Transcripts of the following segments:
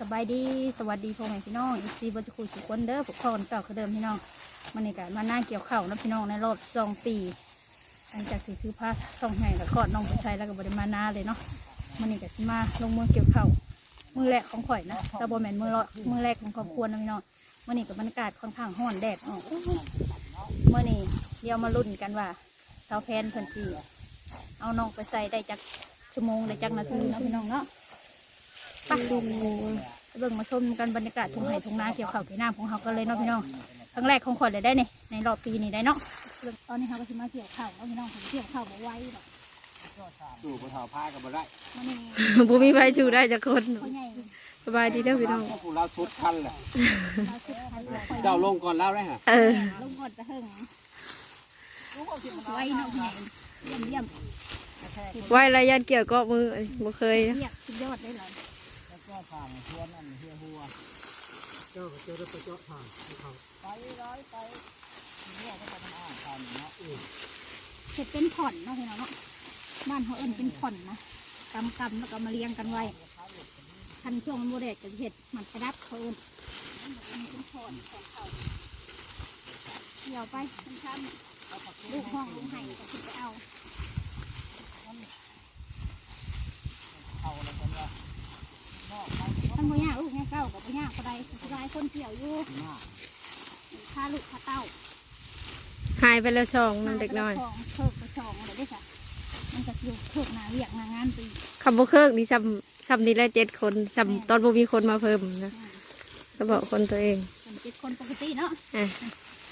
สบายดีสวัสดีพ่อแม่พี่น้องอีซีบัจคุยสุขคนเด้อพวกพ่อเก่าคือเดิมพี่น้องมันนี่กันมาหน้าเกี่ยวเข้านะพี่น้องในรอบสองปีหลังจากที่คือพาต้องให้กับคลอดน้องไปใช้แล้วก็บริมานาเลยเนาะมันนี่กันมาลงมือเกี่ยวเข้ามือแรกของข่อยนะต่บอแมนมือละมือแรกของครอบครัวนะพี่น้องมันนี่กับบรรยากาศค่อนข้างห้อนแดดออกเมื่อนี่เดี๋ยวมาลุ้นกันว่าเสาแพนเพิ่นสีเอาน้องไปใส่ได้จักชั่วโมงได้จักนาทีนะพี่น้องเนาะ ไปเบิ่งมาชมกันบรรยากาศทุ่งไห่ทุ่งนาเกี่ยวข้าวเกี่ยวน้ำของเขากันเลยเนาะพี่น้องครั้งแรกของขวัญเลยได้เนี่ยในรอบปีนี้ได้เนาะตอนนี้เขาก็จะมาเกี่ยวข้าวเนาะพี่น้องผมเกี่ยวข้าวมาไว้แบบสู่ผู้เฒ่าพากันบ่ได้มันนี่บุมีไฟชูได้จากคนเขาใหญ่สบายดีเด้อพี่น้องเพราะผู้เราทุดทันแหละมาชุดพันธุ์คอยเจ้าลงก่อนแล้วได้ฮะเออลงก่อนจะหึงไว้เนาะพี่ใหญ่เยี่ยมเยี่ยมไหวระยะเกี่ยวก็มือบ่เคยเรียกสุดยอดได้เลย แล้วก็ผ่านชวนอันเฮียหัว เจ้าก็เจอได้ไปเจาะผ่านเขาไปร้อยไปเนี่ยก็ไปทำอ่างผ่านเนาะเห็ดเป็นผ่อนเนาะพี่น้องเนาะบ้านเขาเอิ้นเป็นผ่อนนะกำกำแล้วก็มาเรียงกันไว้ทันช่วงมันโมเดลจะเห็ดมันกระดับเขาเอิ้นมันเป็นผ่อนของเขาเดี๋ยวไปท่านๆลูกห้องลูกไห้ก็คิดไปเอาเอาแล้วกันว่า ท่านพ่ย่าลูกแม่เก้ากับพ่ย่าคนใดคนร้ายคนเกี่ยวอยู่หน้าพาลูกพาเต้าหายไปแล้วช่องนั่นเด็กน้อยของเพิกกระชองอะไรได้จ้ะมันจะอยู่เพิกนาเรียกนางานปีคำบ่เคิกนี่ซ้ำซ้ำนี่ละเจ็ดคนซ้ำตอนบ่มีคนมาเพิ่มนะก็บอกคนตัวเองเป็นเจ็ดคนปกติเนาะอะ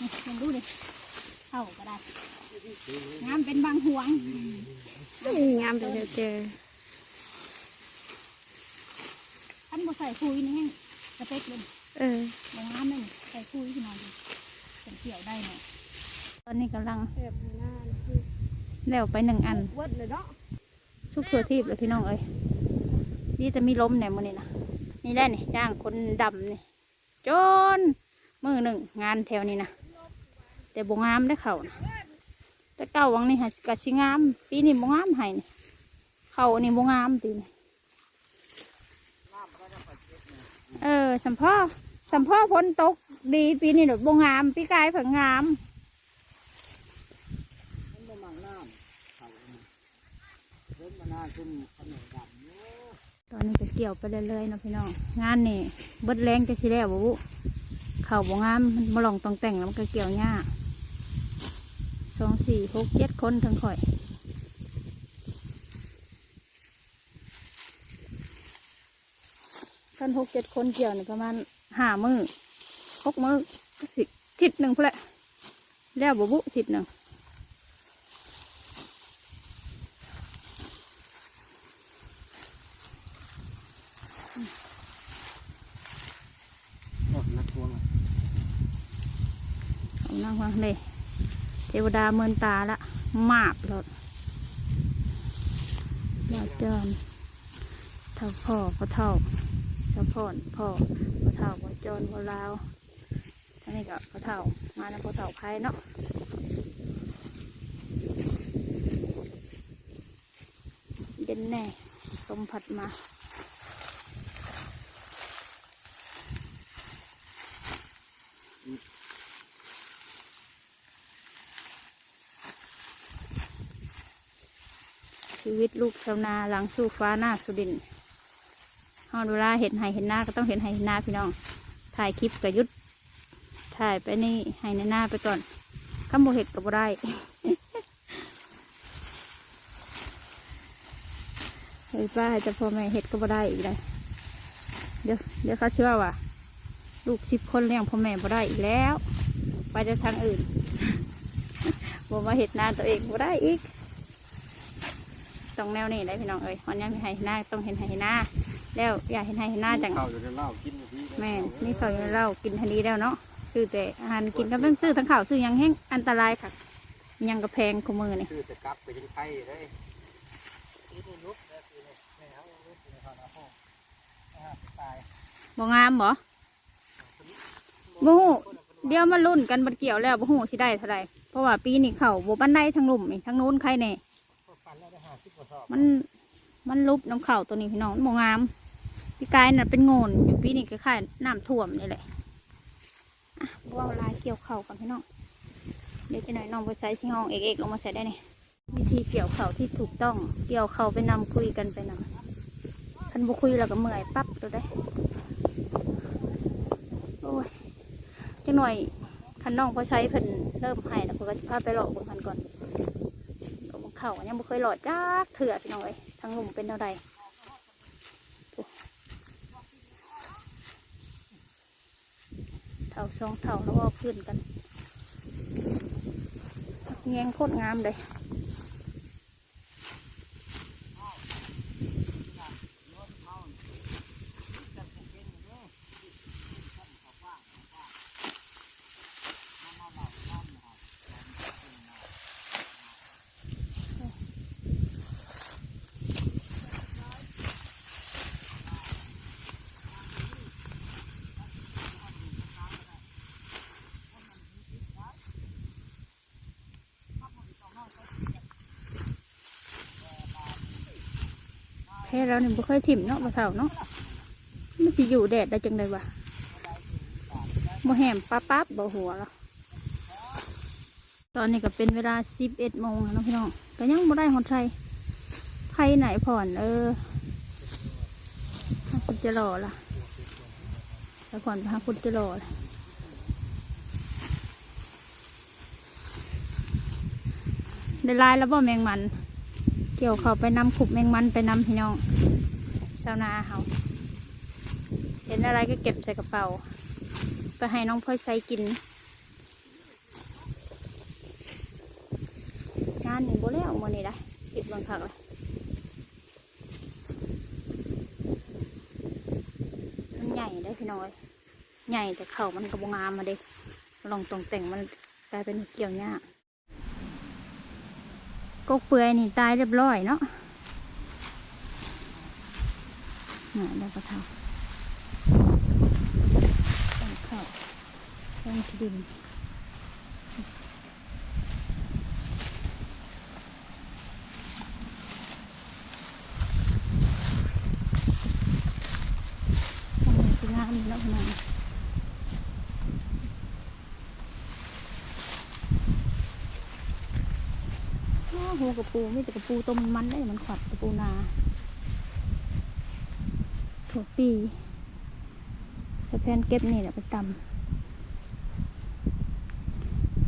นี่ยังดูดิเข้าก็ได้งามเป็นบางห่วงงามเป็นเดียวเจอ ท่านบ่ใส่คุยนี่แห้งสเปกเลยเออบ่งามเลยนี่ใส่คุยขึ้นมาดิเป็นเกี่ยวได้เนาะตอนนี้กำลังแล้วไปหนึ่งอันวัดเลยเนาะทุกตัวทีบเลยพี่น้องเอ้ยนี่จะมีลมแหนมือนี่นะนี่แหละนี่จ้างคนดำนี่จนมือหนึ่งงานแถวนี้นะแต่บงามได้อเขานะแต่เก้าวังนี่ฮะกะชิงาม ปีนี้บงามให้นี่เขานี่บงามปีนี่ เออสัมพ่อสัมพ่อฝนตกดีปีนี้หนดบงามปีกายผังงามตอนนี้ก็เกี่ยวไปเรื่อยๆนะพี่น้องงานนี่เบิดแรงจะสิแล้วบ่บุเข่าบ่งามมันมาลองต้องแต่งแล้วมันก็เกี่ยวยากสองสี่หกเจ็ดคนทั้งข่อย ท่า นหกเจ็ดคนเกี่ยวนี่ประมาณห้ามือหกมือสิทิศหนึ่งพนแหละแล้วบ่บุทิศหนึ่งโอ้นักทวงอะเอานั่งฟังเลยเทวดาเมินตาละมาบรถยาจอมเท่าพ่อพ่อเท่าเท่า พ่อพ่อพ่อเท่าพ่อจอนพ่อลาวอันนี้ก็พ่อเท่ามาแล้วพ่อเท่าไพ่เนาะเย็นแน่ลมพัดมาชีวิตลูกชาวนาหลังสู้ฟ้าหน้าสุดิน ฮอนเวลาเห็นไห้เห็นหน้าก็ต้องเห็นไห้เห็นหน้าพี่น้อง ถ่ายคลิปกับยุด ถ่ายไปนี่ไห้ในหน้าไปก่อนข้ามโบเห็ดกับบ่ได้เฮ้ยป้าจะพ่อแม่เห็ดก็บ่ได้อีกเลยเดี๋ยวเดี๋ยวเขาเชื่อว่าลูกสิบคนเลี้ยงพ่อแม่บ่ได้อีกแล้ว ไปจะทางอื่นบ่มาเห็ดหน้าตัวเองบ่ได้อีกต้องแนวนี้ได้พี่น้องเอ้ยวันนี้มีไห้หน้าต้องเห็นไห้หน้า แล้วอยากเห็นไห้หน้าจังเขาอยู่ในเหล้ากินอยู่ที่แม่นนี่เขาอยู่ในเหล้ากินทันทีแล้วเนาะซื้อแต่อาหารกินก็ต้องซื้อทั้งข่าวซื้อหยังแห้งอันตรายค่ะยังกระแพงขมือนี่คือจะกลับไปยังไทยได้ที่นี่ลุกแล้วคือแม่เขาลุกในคอนโฮตายบ่งามบ่บ่ฮู้เดี๋ยวมาลุ้นกันบัดเกี่ยวแล้วบ่ฮู้สิได้เท่าไหร่เพราะว่าปีนี้เขาบ่บันไดทางลุ่มนี่ทางนู้นใครแน่ฟันแล้วได้ห้าสิบกว่าซอกมันมันลุบน้ำเข่าตัวนี้พี่น้องมันบ่งามปี พี่กายน่ะเป็นโงนอยู่ปีนี้ก็ค่ายน้ำท่วมนี่แหละอะบ่เอาลายเกี่ยวเข่ากันพี่น้อง เดี๋ยวจะหน่อยน้องไปใส่ชิงห้องเอกเอกลงมาใส่ได้นี่วิธีเกี่ยวเข่าที่ถูกต้อง เกี่ยวเข่าไปนำคุยกันไปนำคันบ่คุยแล้วก็เมื่อยปั๊บตัวได้ โอ้ยจังหน่อยคันน้องพอใช้เพิ่นเริ่มให้แล้วเพิ่นก็จะพาไปหลอกเบิ่งคันก่อนลอกเบิ่งเข่ายังบ่เคยหลอดจักเถื่อพี่น้องเอ้ยทางหนุ่มเป็นเท่าใด เถา สองเถาแล้วก็พื้นกันแงงโคตรงามเลย แพ้เราเนี่ยไม่ค่อยถิ่มเนาะบ่เท่าเนาะมันจะอยู่แดดได้จังเลยวะบ่แหมปั๊บปั๊บบ่หัวหรอตอนนี้ก็เป็นเวลาสิบเอ็ดโมงนะพี่น้องก็ยังบ่ได้หดชัยไพ่ไหนผ่อนเออพระคุณจะรอล่ะแล้วก่อนพระคุณจะรอล่ะได้ลายแล้วบ่แมงมัน กี่ยวเขาไปนำขุบแมงมันไปนำพี่น้องชาวนาเขาเห็นอะไรก็เก็บใส่กระเป๋า ไปให้น้องพลอยใส่กิน งานหนึ่งโบแล้วมื่อนี้ได้ปิดบังคับเลยมันใหญ่ได้พี่น้อย ใหญ่แต่เข่ามันกระบงามมาเด็ลองตรงแต่งมันกลายเป็นเกี่ยวยาก กกเปื่อยนี่ตายเรียบร้อยเนาะน่ะได้กระเทาต้นข้าวต้นที่ดินทำไมคืองามเนาะพี่น้องอ้าว หัวกระปูไม่แต่กระปูต้มมันได้มันขวัดกระปูนาถั่วปีสะแพนเก็บนี่แหละไปตำ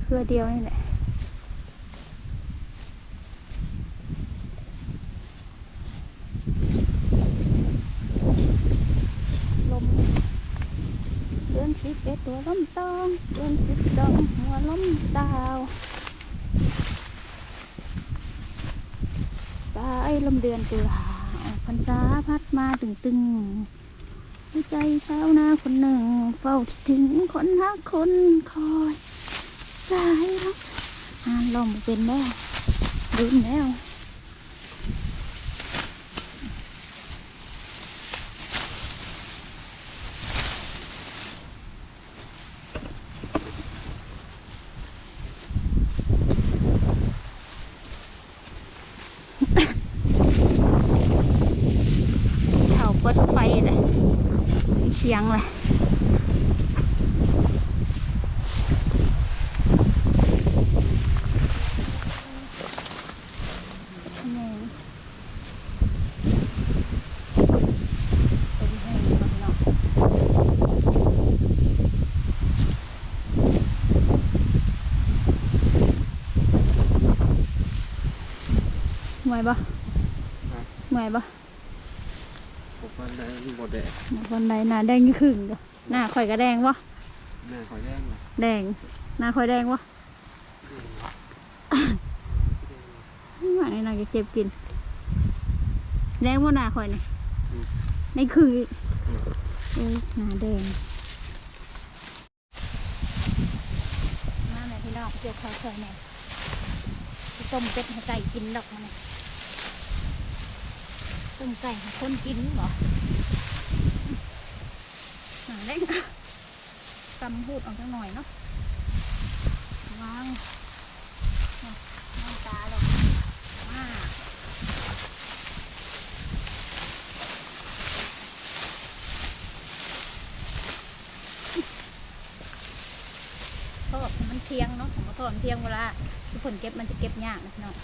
เครือเดียวนี่แหละลมเดือนสิบเอ็ดตัวล้มตองเดือนสิบสองหัวล้มดาวสาย ลมเดือนตุลาออกพรรษาพัดมาตึงตึงๆหัวใจสาวนาคนหนึ่ง เฝ้าคิดถึงคนหักคนคอยสายลมอ่านลมบ่เป็นแล้วลืมแล้ว เขาเปิดไฟเลยมีเสียงเลยแม่งเป็นแห้งก่อนเนาะ เมื่อยปะเมื่อยปะพวกมันได้บดแดดวันใดหน้าแดงยี่ขึงเด้อหน้าข่อยก็แดงวะแม่ขอแย่งเลยแดงหน้าข่อยแดงวะหมาในหน้าจะเจ็บกิน แดงว่าหน้าข่อยนี่ในคือเออหน้าแดงมาแม่พี่น้องเกี่ยวข้าวข่อยแม่สิต้มเป็ดให้ไก่กินดอกมันนี่ ต้มไก่คนกินเหรอหนาเล่นตำพูดออกจังหน่อยเนาะวางน้ำตาหรอกมาทอดมันเทียงเนาะของทอดเทียงเวลาทุกคนเก็บมันจะเก็บยากนะพี่นาะ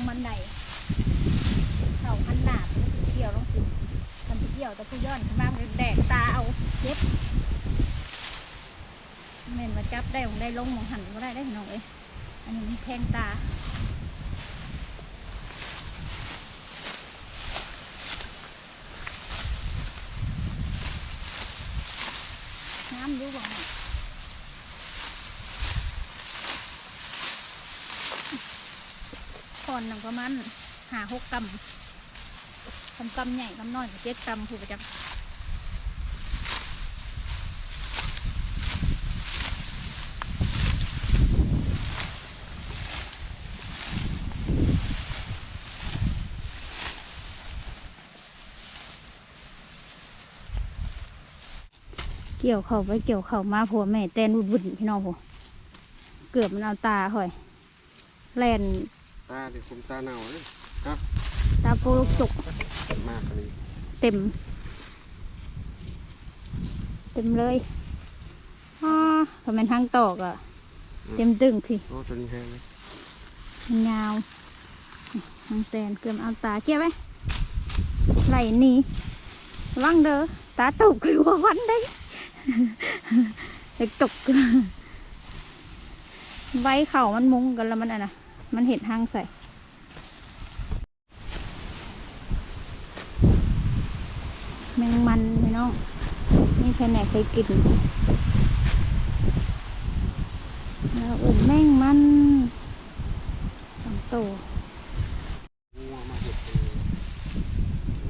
ของมันใดเข่าพันหนาบมันสิเกี่ยวลงสิมันสิเกี่ยวแต่ผู้ย้อนขึ้นมามันแดกตาเอาเย็บแม่นมาจับได้ของได้ลงมองหันก็ได้ได้พี่อยอันนี้มันแทงตาน้ำดูบ่หน่ อ่อนหนึ่งประมาณหาหกกำกำกำใหญ่กำน้อยเจ็ดกำผู้ประจักเกี่ยวเข่าไปเกี่ยวเข่ามาผัวแม่เต้นวุ่นพี่น้องผัวเกือบมันเอาตาค่อยแลน ตาที่คุมตาหนาวเลยตาโปลูกจกมากเลยเต็ม เต็มเลยอ๋อทำเป็นทางตอกอะเต็มตึงพี่โอ้ตัวนี้แห้งเลยมันยาวทางแตนเกือบเอาตาเกี่ยวไหมไหลหนีระวังเด้อตาตกคือว่าวันได้เด็กตกใบเข่ามันมุงกันแล้วมันอะนะ มันเห็นทางใส่แมงมันพี่น้อง นี่แค่ไหนเคยกิน แล้วอื่นแมงมันสองตัวงัวมาเห็ด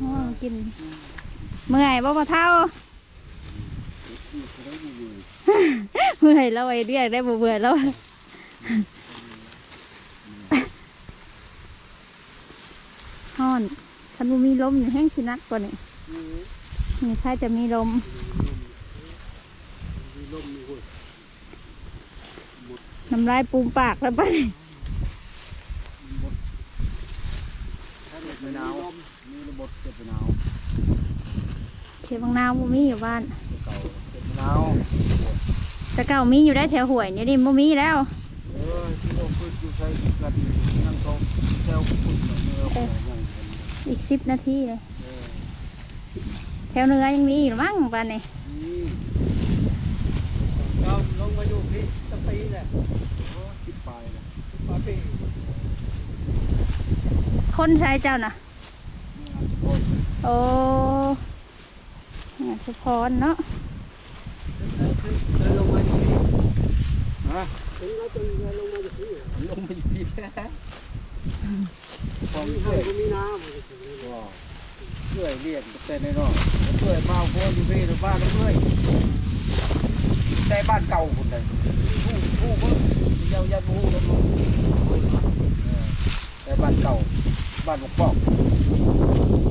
อ๋อกิน เมื่อยบ่พอเท่าเขาได้อยู่เมื่อยแล้วไอ้เรียกได้บ่เบื่อแล้วฮ้อนคันบ่ มีลมนี่แห้งสินักกว่านี่นี่นี่ถ้าจะมีลมมีลมมีหุ่นน้ำลายปูมปากแล้วไปถ้าเด็กไม่หนาวมีระบบเจ็บหนาวเขียบางนาวบ่มีอยู่บ้านเก่าเจ็บหนาวแต่เก่ามีอยู่ได้แถวห้วยนี่นี่บ่มีแล้วเออที่เราพูดอยู่ใช้กันนั่งเขาแซวพูดเหมือนเนื้อของนั่งกัน อีกสิบนาทีเลยเออแถวเหนือยังมีอยู่มั้งบ้านนี่นี่เราลงมาอยู่ที่ตะปีแหละโอ้คิดไปนะคิดไปปีคนใช้เจ้าน่ะ โอ้โอ้เนี่ยสุพรเนาะเดินลงมาอยู่ที่ฮะถึงแล้วจนเดินลงมาอยู่ที่ลงมาอยู่ที่แท้ ความเชื่อมีน้ำก็เชื่อเรียกแต่ในนอกเชื่อมาพวอยู่ที่หรือบ้านเรื่อยแต่บ้านเก่าคนใดผู้ผู้เพิ่งเยายันผู้แล้วมั้งแต่บ้านเก่าบ้านหลวงพ่อ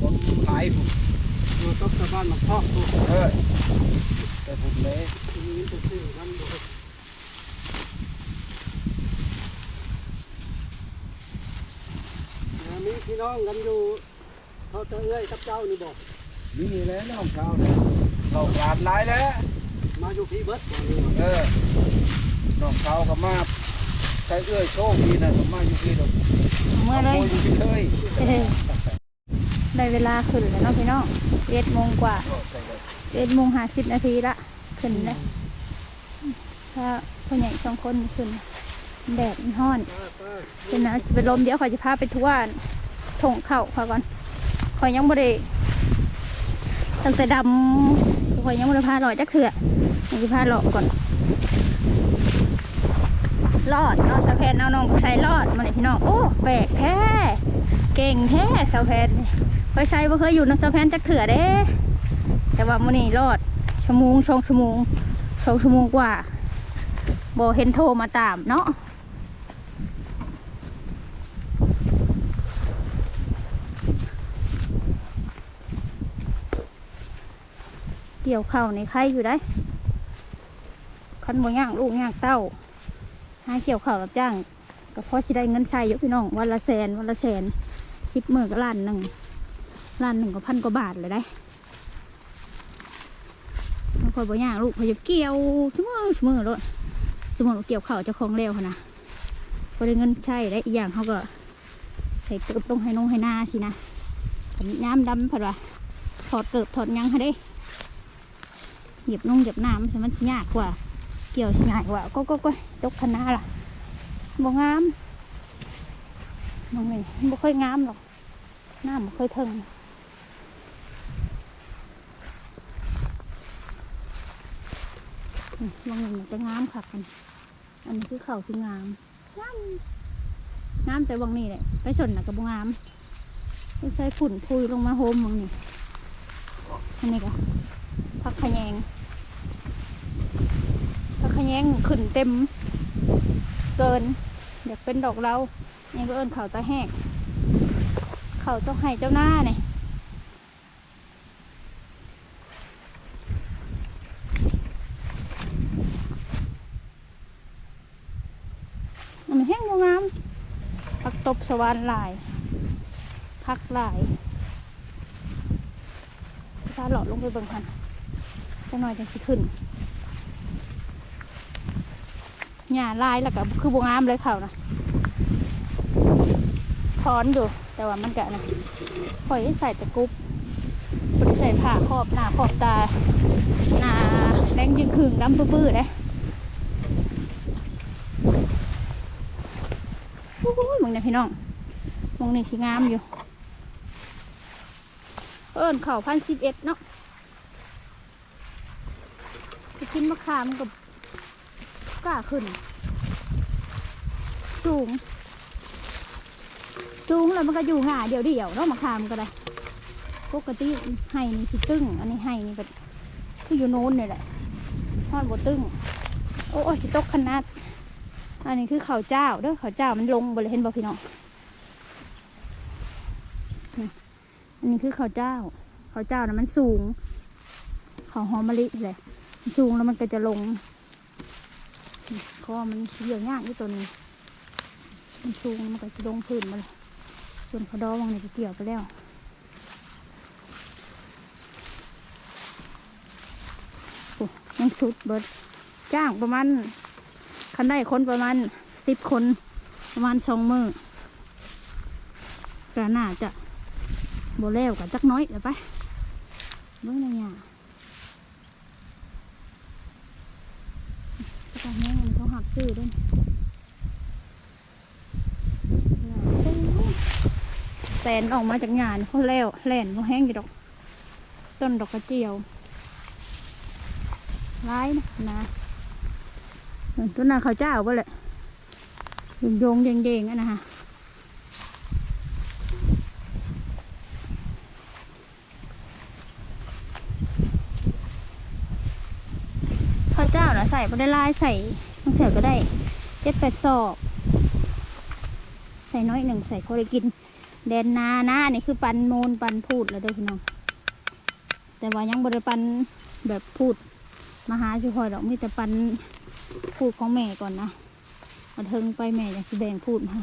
คนขายผู้เราต้องชาวบ้านมาเพาะตัวเออแต่ผมเลยนี้จะซื้อกันหมด มีพี่น้องกันอยู่เขาจะเอ้ยกับเจ้านี่บอกนี่แหละน้องเช้าเนี่ยเรากลาดหลายแล้ว มาอยู่พี่เบิร์ดเออน้องเช้าก็มาใช้เอื้อยโชคดีนะก็มาอยู่ที่เราเมื่อเลยขโอยู่ที่เคยเออได้เวลาขึ้นแล้วเนาะพี่น้องเจ็ดโมงกว่าก็ใช่เลยเจ็ดโมงห้าสิบนาทีละขึ้นเลยถ้าพ่อใหญ่สองคนขึ้น แดดมันร้อนเป็นนะจะไปลมเดี๋ยวขอยจะพาไปทั่วถงเข่าขอก่อนขอยยังบ่ได้ตั้งแต่ดำขอยยังบ่ได้พาหลอดจักเถื่อยังจะพาหลอดก่อนรอดเนาะสาวแพนเอาน้องใส่รอดมาเลยพี่น้องโอ้แปลกแท้เก่งแท้สาวแพนคอยใส่บ่เคยอยู่เนาะสาวแพนจักเถื่อเด้แต่ว่ามื้อนี้รอดชั่วโมงสองชั่วโมงสองชั่วโมงกว่าโบเห็นโทรมาตามเนาะ กี่ยวเข่าในไข่อยู่ได้คันบ่ย่างลูกย่างเต้าหาเกี่ยวเข่ารับจ้างก็พอสิได้เงินใช้อยู่พี่น้องวันละแสนวันละแสนสิบหมื่นก็ล้านหนึ่งล้านหนึ่งก็พันกว่าบาทเลยได้มันคอยบ่ย่างลูกเขาจะเกี่ยวชั่วโมงชั่วโมงรถชั่วโมงเกี่ยวข้าวจ้าของเร็วนะพอได้เงินใช้ได้อีกอย่างเขาก็ใส่เกิบลงให้นงให้หน้าสินะผมย้ำดำผัดว่าถอดเกิบถอดยังค่ะเด้ เหยียบนุ่งเหยียบน้ำใช่มันสิยากกว่า เกี่ยวสิง่ายกว่าก็ก็ก็ตกคณะล่ะบ่งามมองนี่บ่ค่อยงามหรอกหน้าบ่ค่อยเทิงนี่มองนี่มันจะงามคักกันอันนี้คือเขาสิงาม งามงามแต่บางนี่แหละ ไปสนนะกับบ่งามใส่ขุ่นพุยลงมาโฮมมองนี่อันนี้ก็ผักขะแยง แยงขึ้นเต็มเกินเดี๋ยวเป็นดอกเรานี่ก็เอิ้นเขาตาแห้งเขาต้องให้เจ้าหน้าเนี่ยมันแห้งบ่งามผักตบสวรรค์หลายผักหลายถ้าหลอดลงไปเบิ่งพันจะหน่อยจะสิขึ้น หญ้าลายแล้วก็คือบงามเลยเขานะถอนอยู่ แต่ว่ามันกะนะคอยใส่ตะกุบบ่ได้ใส่ผ้าครอบหน้าครอบตาหน้าแดงยึงขึงดำปื้อๆเลยโอ้ยมึงนี่พี่น้องมึงนี่สีงามอยู่ เอิญเข่าพันสิบเอ็ดเนาะไปกินมะขามกับ กล้าขึ้น สูง สูงแล้วมันก็อยู่ห่าเดียวเดียวเนาะมะขามก็ได้ปกติไห้นี่คือตึ้ง อันนี้ไห้นี่ก็คืออยู่โน้นนี่แหละทอดบตึ้ง โอ้ยสิตกขนาด อันนี้คือข้าวเจ้าเด้อข้าวเจ้ามันลงบริเห็นบ่พี่น้องอันนี้คือข้าวเจ้าข้าวเจ้านะมันสูงข้าวหอมมะลิเลยสูงแล้วมันก็จะลง คอมันเหี่ยวยากที่ตัวนี้ มันสูงมันก็จะลงพื้นมาเลยส่วนเขาดอวังเนี่ก็เกี่ยวไปแล้วโอ้ยังสุดเบิดจ้างประมาณคันได้คนประมาณสิบคนประมาณสองมือก็น่าจะโบแล้วกับจักน้อยเดี๋ยวไปเบิ่งในหยา ตอนนี้มันเขาหัก ซื้อด้วยแตนออกมาจากงานเขาแล้วแล่นเขาแห้งอยู่ดอก ต้นดอกกระเจียวร้ายนะนะต้นนาข้าวเจ้าก็เลยโยงโยงๆเด้งๆอะนะฮะข้าวเจ้าน่ะใส่ไม่ได้ลายใส่างเสือก็ได้เจ็ดแปดศอกใส่น้อยหนึ่งใส่พอได้กิน แดนนานะอันนี่คือปันโมนปันพูดแล้วเด้อพี่น้อง แต่ว่ายังบริปันแบบพูดมาหาชิคอยดอกมีแต่ปันพูดของแม่ก่อนนะมาเทิงไปแม่จะแบ่งพูดมา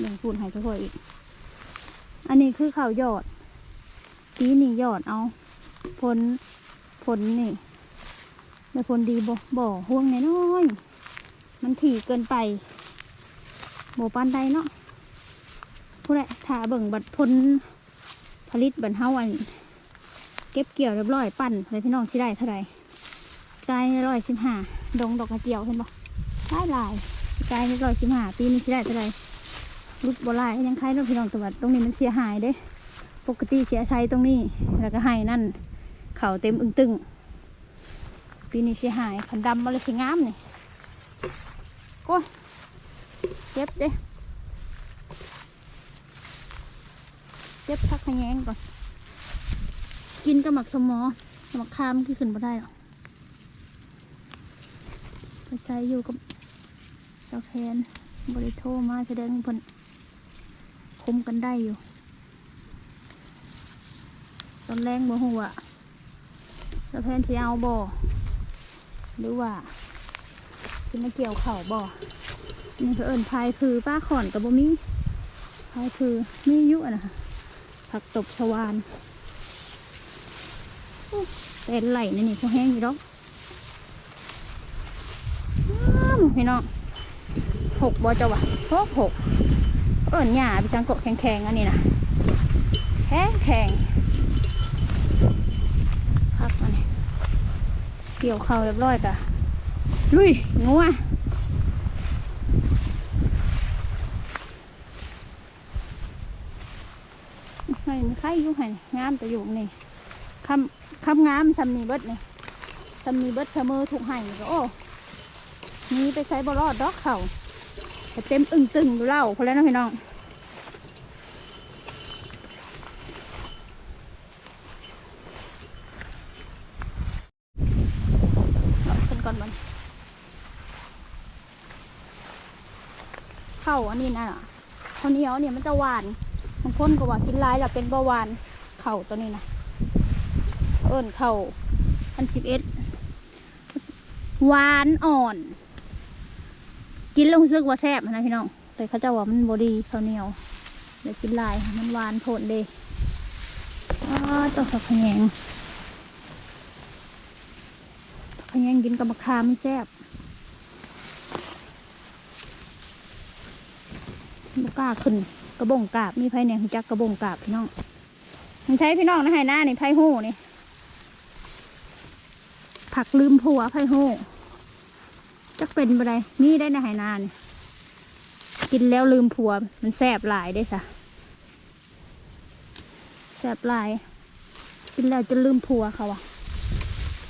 แบ่งพูดให้ชิคอยอีก อันนี้คือข้าวยอดปีนี่ยอดเอาผลผลนี่ ได้ผลดีบ่บ่ห่วงน้อยมันถี่เกินไปโบปานใดเนาะผู้ใดถ้าเบิ่งบัตรพลผลิตบัตรเฮาอันเก็บเกี่ยวเรียบร้อยปั่นเลยพี่น้องที่ได้เท่าไรกายร้อยสิบห้าดงดอกกระเจียวเห็นบ่ได้หลายกายร้อยสิบห้าปีนี้ที่ได้เท่าไรรุดบ่ลายยังใครเนาะพี่น้องแต่ว่าตรงนี้มันเสียหายเด้ ปกติเสียใช้ตรงนี้แล้วก็ให้นั่น เข่าเต็มอึ้งตึง ปีนี้สียหายขันดำมาเลยสิงามนี่โอ้ยเจ็บเด้เจ็บพักขะแยงก่อน กินกับหมักสมอหมักคามที่ขึ้นมาได้หรอกไปใช้อยู่กับเจ้าแคนบริโทมาแสดงให้เพิ่นคุมกันได้อยู่ ตอนแรงบ่หัวเจ้าแคนเสิเอาบ่ หรือว่าสิสิมาเกี่ยวเข่าบ่นี่เพื่อเอิญพายพือป้าขอนกับบ่มีพายพือมียุอะนะคะผักตบสวานเป็นไหลนี่นี่เขาแห้งอยู่ดอกอ้าวพี่น้องหกบ่เจ้าวะหกหกเอิญหญ้าไปจังโกะแข็งๆอันนี้นะแข็งแข็งพักอันนี้เกี่ยวเข้าเรียบร้อยกะลุยงัวไห้ใครอยู่ไห้งามแต่อยู่นี่คำคำงามซำนีเบิดนี่ซำนีเบิดเสมอถูกไห้ก็โอ้นี่ไปใช้บรอดดอกเขาเต็มอึ่งตึงอยู่เล่าพอแล้วนะพี่น้องเอาขึ้นก่อนมัน เข้าวอั นนี้นะข้าวเหนียวเนี่ยมันจะหวานบางคนก็ว่ากินร้ายแล้วเป็นเบาหวานเข่าตัวนี้นะเอิญเข่าอันสิบเอ็ดหวานอ่อน กินล้วรู้สึกว่าแซ่บนะพี่น้องแต่เขาจะว่ามันบดีข้าวเหนียวเดี๋ยวกินลายมันหวานโผดเดยอ้าต้องสักขะแยงขะแยงกินกับมะขามแซ่บ บกล้าขึ้นกระบงกาบมีไผเนี่ยจักกระบงกาบพี่น้องมันใช้พี่น้องนะให้หน้านี่ไผหูนี่ผักลืมผัวไผหูจักเป็นไปได้นี่ได้นะให้หน้านี่กินแล้วลืมผัว มันแสบหลายได้สะแสบหลาย กินแล้วจะลืมผัวเขาอะ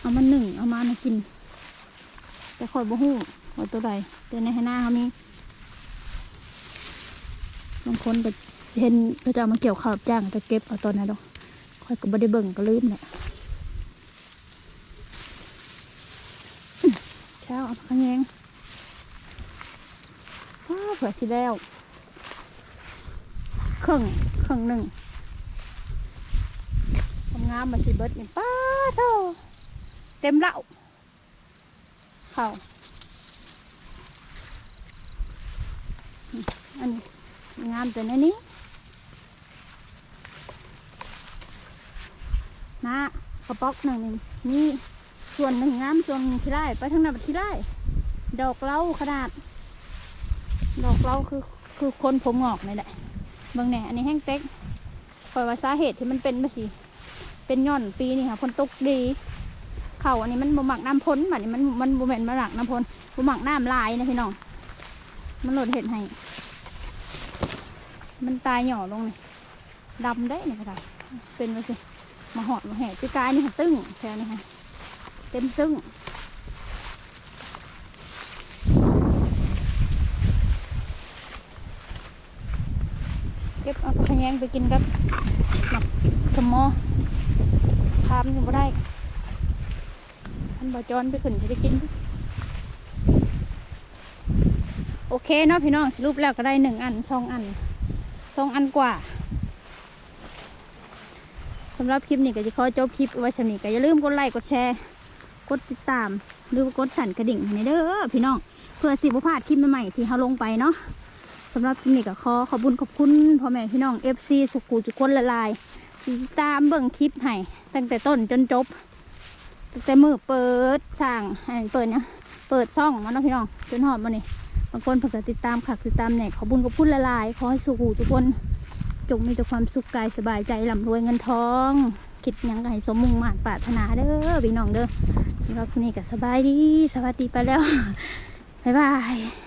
เอามาหนึ่งเอามานะกินแต่คอยบ่หูว่าตัวใดแต่ในให้หน้าเขามี บางคนก็เห็นก็จะเอามาเกี่ยวข้าวจ้างจะเก็บเอาตอนนั้นดอกค่อยก็ไม่ได้เบิ่งก็ลืมแหละเช้าเอาผักขะแยงว้าเผื่อสิแล้วครึ่งครึ่งหนึ่งทำงามมาสิเบิดนี่ป้าเท่าเต็มเหล่าเข้าอันนี้ งามแต่ในนี้นะกระป๋อกหนึ่งนี่ส่วนหนึ่งงามส่วนที่ได้ไปทางนั้นที่ได้ดอกเล้าขนาด ดอกเล้าคือคือคนผมงอกนี่แหละเบางแหน่อันนี้แห้งเต็กคอยว่าสาเหตุที่มันเป็นมาสิเป็นย่อนปีนี่ค่ะคนตกดีเข่าอันนี้มันบ่หมักน้ำพ้นแบบนี้มันมันบ่แม่นมาหลักน้ำพ้นบ่หมักน้ำลายนะพี่น้องมันหล่นเห็ดให้ มันตายหย่อลงนี่ดำได้เนี่ก็ได้เป็นไปสิมาหอดมาแห่ปีกายนี่ค่ะตึ้งแค่นี้ค่ะเต็มตึ้งเก็บเอาขะแยงไปกินกับหมักขมอทามอยู่บ่ได้ท่านบอจอนไปขึ้นจะได้กิน โอเคเนาะพี่น้องสรุปแล้วก็ได้หนึ่งอันสองอัน สองอันกว่าสำหรับคลิปนี้ก็จะขอจบคลิปไว้สนี้ก็อย่าลืมกดไลค์กดแชร์ กดติดตาม หรือกดสั่นกระดิ่งให้เด้อพี่น้องเพื่อสิบพลาดคลิปใหม่ๆที่เขาลงไปเนาะสำหรับคลิปนี้ก็ขอขอบคุญขอบคุณพ่อแม่พี่น้องเอฟซีสุกูจุกคนละลายติดตามเบิ่งคลิปให้ตั้งแต่ต้นจนจบตั้งแต่มือเปิดสร้างเปิดเนี่ยเปิดซ่องมาเนาะพี่น้องจนหอดมาเนี่ บางคนเพิ่งจะติดตามขักติดตามเนี่ยขอบุญกับพุ่นละลาย ขอให้สุขูทุกคนจงมีแต่ความสุขกายสบายใจลำรวยเงินทอง คิดยังไงสมมุ่งมาตรปรารถนาเด้อพี่น้องเด้อที่รับคุณนี่ก็สบายดีสวัสดีไปแล้วบ๊ายบาย